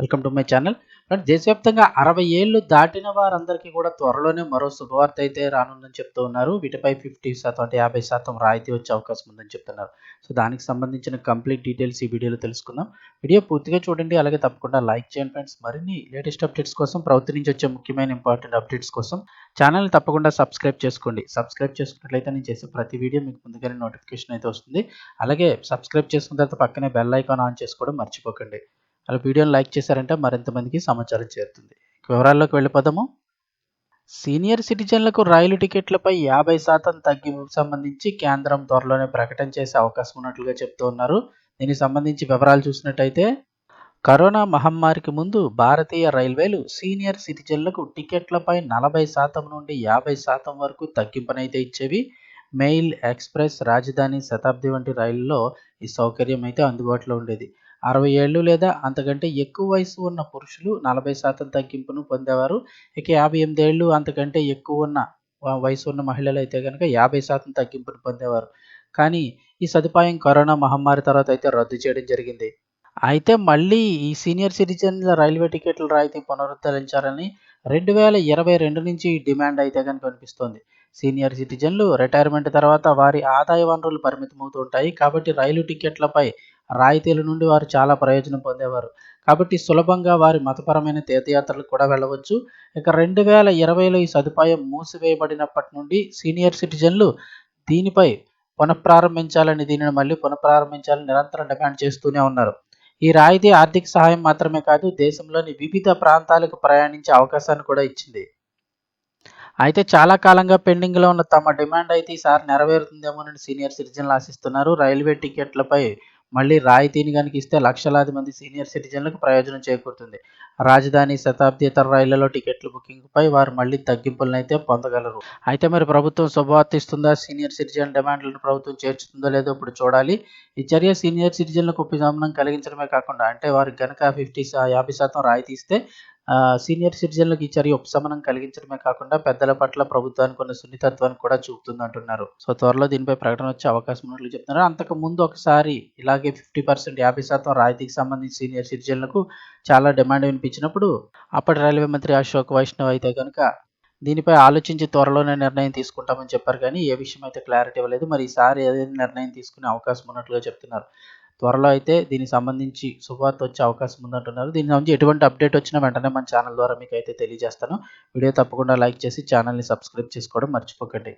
Welcome to my channel. Friends దేశవ్యాప్తంగా అరవై ఏళ్ళు దాటిన వారందరికీ కూడా త్వరలోనే మరో శుభవార్త అయితే రానుందని చెప్తూ ఉన్నారు. వీటిపై ఫిఫ్టీ శాతం అంటే యాభై శాతం రాయితీ వచ్చే అవకాశం ఉందని చెప్తున్నారు. సో దానికి సంబంధించిన కంప్లీట్ డీటెయిల్స్ ఈ వీడియోలో తెలుసుకుందాం. వీడియో పూర్తిగా చూడండి అలాగే తప్పకుండా లైక్ చేయండి ఫ్రెండ్స్. మరిన్ని లేటెస్ట్ అప్డేట్స్ కోసం ప్రభుత్వం నుంచి వచ్చే ముఖ్యమైన ఇంపార్టెంట్ అప్డేట్స్ కోసం ఛానల్ తప్పకుండా సబ్స్క్రైబ్ చేసుకోండి. సబ్స్క్రైబ్ చేసుకున్నట్లయితే నేను చేసే ప్రతి వీడియో మీకు ముందుగానే నోటిఫికేషన్ అయితే వస్తుంది. అలాగే సబ్స్క్రైబ్ చేసుకున్న తర్వాత పక్కనే బెల్ ఐకాన్ ఆన్ చేసుకోవడం మర్చిపోకండి. అలా వీడియోని లైక్ చేశారంటే మరింతమందికి సమాచారం చేరుతుంది. వివరాల్లోకి వెళ్ళిపోదాము. సీనియర్ సిటిజన్లకు రైలు టికెట్లపై యాభై శాతం తగ్గింపుకు సంబంధించి కేంద్రం త్వరలోనే ప్రకటన చేసే అవకాశం ఉన్నట్లుగా చెప్తూ ఉన్నారు. దీనికి సంబంధించి వివరాలు చూసినట్టయితే కరోనా మహమ్మారికి ముందు భారతీయ రైల్వేలు సీనియర్ సిటిజన్లకు టికెట్లపై నలభై శాతం నుండి యాభై శాతం వరకు తగ్గింపునైతే ఇచ్చేవి. మెయిల్ ఎక్స్ప్రెస్ రాజధాని శతాబ్ది వంటి రైళ్ళలో ఈ సౌకర్యం అయితే అందుబాటులో ఉండేది. అరవై ఏళ్ళు లేదా అంతకంటే ఎక్కువ వయసు ఉన్న పురుషులు నలభై శాతం తగ్గింపును పొందేవారు. ఇక యాభై ఎనిమిది ఏళ్ళు అంతకంటే ఎక్కువ ఉన్న వయసు ఉన్న మహిళలు అయితే కనుక యాభై శాతం తగ్గింపును పొందేవారు. కానీ ఈ సదుపాయం కరోనా మహమ్మారి తర్వాత అయితే రద్దు చేయడం జరిగింది. అయితే మళ్ళీ ఈ సీనియర్ సిటిజన్ల రైల్వే టికెట్ల రాయితీ పునరుద్ధరించాలని రెండు వేల ఇరవై రెండు నుంచి డిమాండ్ అయితే కనుక కనిపిస్తోంది సీనియర్ సిటిజన్లు రిటైర్మెంట్ తర్వాత వారి ఆదాయ వనరులు పరిమితమవుతుంటాయి. కాబట్టి రైలు టికెట్లపై రాయితీల నుండి వారు చాలా ప్రయోజనం పొందేవారు. కాబట్టి సులభంగా వారి మతపరమైన తీర్థయాత్రలకు కూడా వెళ్ళవచ్చు. ఇక రెండు వేల ఇరవైలో ఈ సదుపాయం మూసివేయబడినప్పటి నుండి సీనియర్ సిటిజన్లు దీనిపై పునఃప్రారంభించాలని దీనిని మళ్ళీ పునఃప్రారంభించాలని నిరంతరం డిమాండ్ చేస్తూనే ఉన్నారు. ఈ రాయితీ ఆర్థిక సహాయం మాత్రమే కాదు దేశంలోని వివిధ ప్రాంతాలకు ప్రయాణించే అవకాశాన్ని కూడా ఇచ్చింది. అయితే చాలా కాలంగా పెండింగ్లో ఉన్న తమ డిమాండ్ అయితే ఈసారి నెరవేరుతుందేమోనని సీనియర్ సిటిజన్లు ఆశిస్తున్నారు. రైల్వే టికెట్లపై మళ్ళీ రాయితీని కనుక ఇస్తే లక్షలాది మంది సీనియర్ సిటిజన్లకు ప్రయోజనం చేకూరుతుంది. రాజధాని శతాబ్ది ఇతర రైళ్ళలో టికెట్ల బుకింగ్పై వారు మళ్ళీ తగ్గింపులను అయితే పొందగలరు. అయితే మరి ప్రభుత్వం శుభవార్తిస్తుందా? సీనియర్ సిటిజన్ డిమాండ్లను ప్రభుత్వం చేర్చుతుందో లేదో ఇప్పుడు చూడాలి. ఈ చర్య సీనియర్ సిటిజన్లకు ఉపశమనం కలిగించడమే కాకుండా అంటే వారికి కనుక ఫిఫ్టీ యాభై శాతం రాయితీ ఇస్తే సీనియర్ సిటిజన్లకు ఈ చర్య ఉపశమనం కలిగించడమే కాకుండా పెద్దల పట్ల ప్రభుత్వానికి ఉన్న సున్నితత్వాన్ని కూడా చూపుతుంది అంటున్నారు. సో త్వరలో దీనిపై ప్రకటన వచ్చే అవకాశం ఉన్నట్లు చెప్తున్నారు. అంతకు ముందు ఒకసారి ఇలాగే ఫిఫ్టీ పర్సెంట్ యాభై శాతం రాయితీకి సంబంధించి సీనియర్ సిటిజన్లకు చాలా డిమాండ్ వినిపించినప్పుడు అప్పటి రైల్వే మంత్రి అశోక్ వైష్ణవ్ అయితే కనుక దీనిపై ఆలోచించి త్వరలోనే నిర్ణయం తీసుకుంటామని చెప్పారు కానీ ఏ విషయం అయితే క్లారిటీ ఇవ్వలేదు. మరి ఈసారి ఏదైనా నిర్ణయం తీసుకునే అవకాశం ఉన్నట్లుగా చెప్తున్నారు. త్వరలో అయితే దీనికి సంబంధించి శుభవార్త వచ్చే అవకాశం ఉందంటున్నారు. దీని సంబంధించి ఎటువంటి అప్డేట్ వచ్చినా వెంటనే మన ఛానల్ ద్వారా మీకు అయితే తెలియజేస్తాను. వీడియో తప్పకుండా లైక్ చేసి ఛానల్ని సబ్స్క్రైబ్ చేసుకోవడం మర్చిపోకండి.